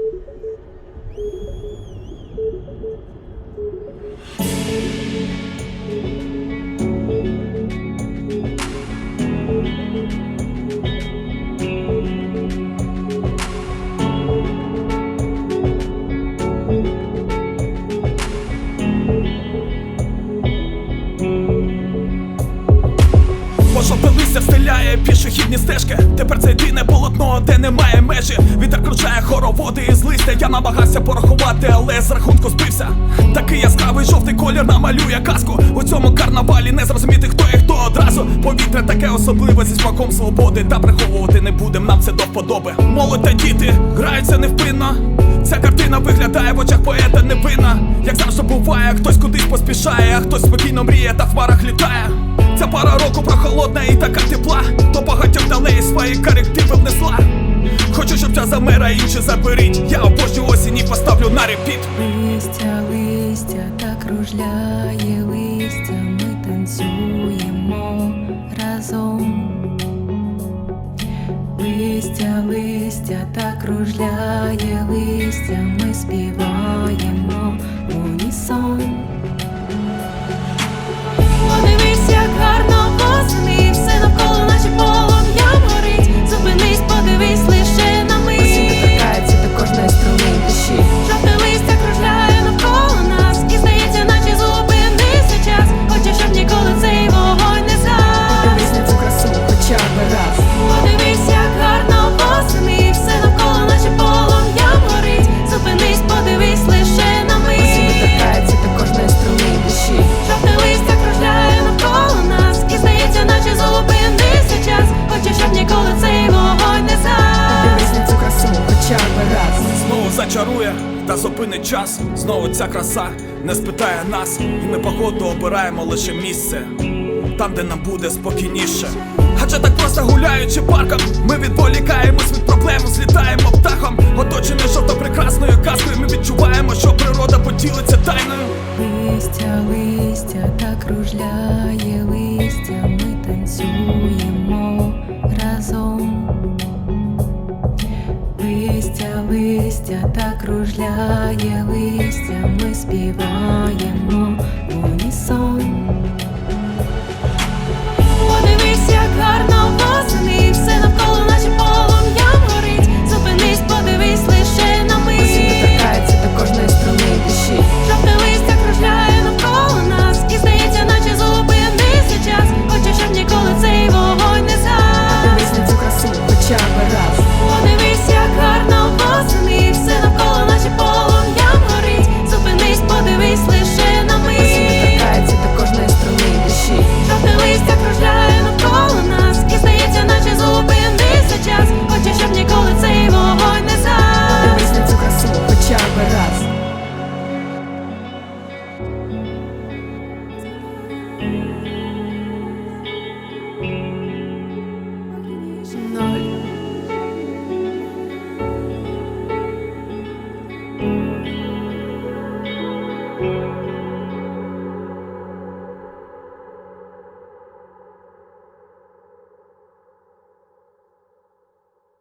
thank you Пожовте листя встиляє пішохідні стежки. Тепер це єдине полотно, де немає межі. Вітер кручає хороводи із листя. Я намагався порахувати, але з рахунку збився. Такий яскравий жовтий колір намалює казку. У цьому карнавалі не зрозуміти, хто і хто одразу. Повітря таке особливе зі смаком свободи. Та приховувати не будем, нам це до вподоби. Молодь та діти граються невпинно. Ця картина виглядає в очах поета невинна. Як завжди буває, хтось кудись поспішає, а хтось спокійно мріє та в хмарах літає. Ця пара року прохолодна і така тепла. До багатьох далеї свої корективи внесла. Хочу, щоб ця замера інші заберіть. Я обожнюю осінь і поставлю на репіт. Листя, листя, так кружляє листя, ми танцюємо разом. Листя, листя, так кружляє листя, ми співаємо Зачарує та зупинить час. Знову ця краса не спитає нас І ми походу обираємо лише місце Там, де нам буде спокійніше. Адже так просто гуляючи парком Ми відволікаємось від проблем, злітаємо птахом Оточений жовто прекрасною казкою. Ми відчуваємо, що природа поділиться тайною. Листя, листя, так кружляє листя, ми танцюємо разом. Листя, так кружляє листя, ми співаємо.